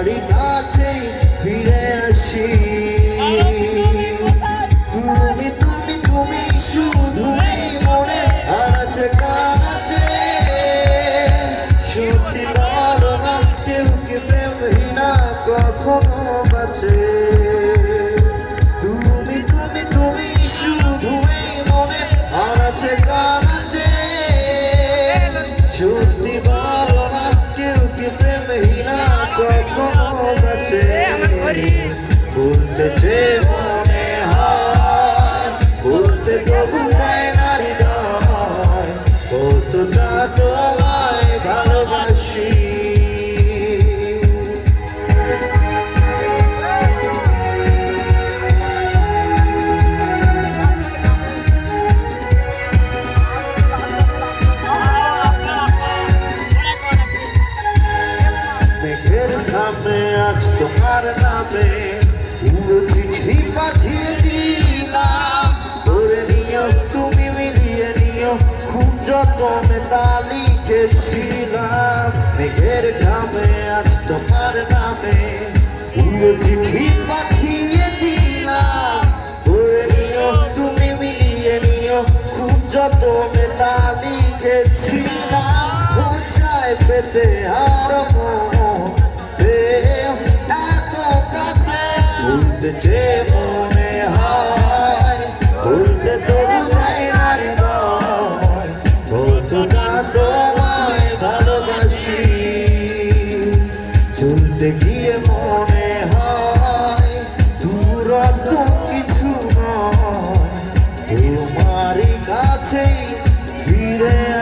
তোমারই কাছে ফিরে আসি। তুমি তুমি তুমি শুধু মনে আছে কান আছে। সত্যি বলো কেউ কি প্রেমহীনা কখনো বাঁচে? বলতে যে মনে হয় বলতে না হৃদয় তোমায় ভালোবাসি। মেঘের নামে যত তা লিখেছিলাম মেঘের ঘামে আজ তোমার নামে। চিঠি পাঠিয়ে দিলাম নিও, তুমি মিলিয়ে নিও, খুব যতনে তা লিখেছিলাম চায় পেতে আর মন এত কাছে। চলতে গিয়ে মনে হয় কিছু নয়। তোমারই কাছেই ফিরে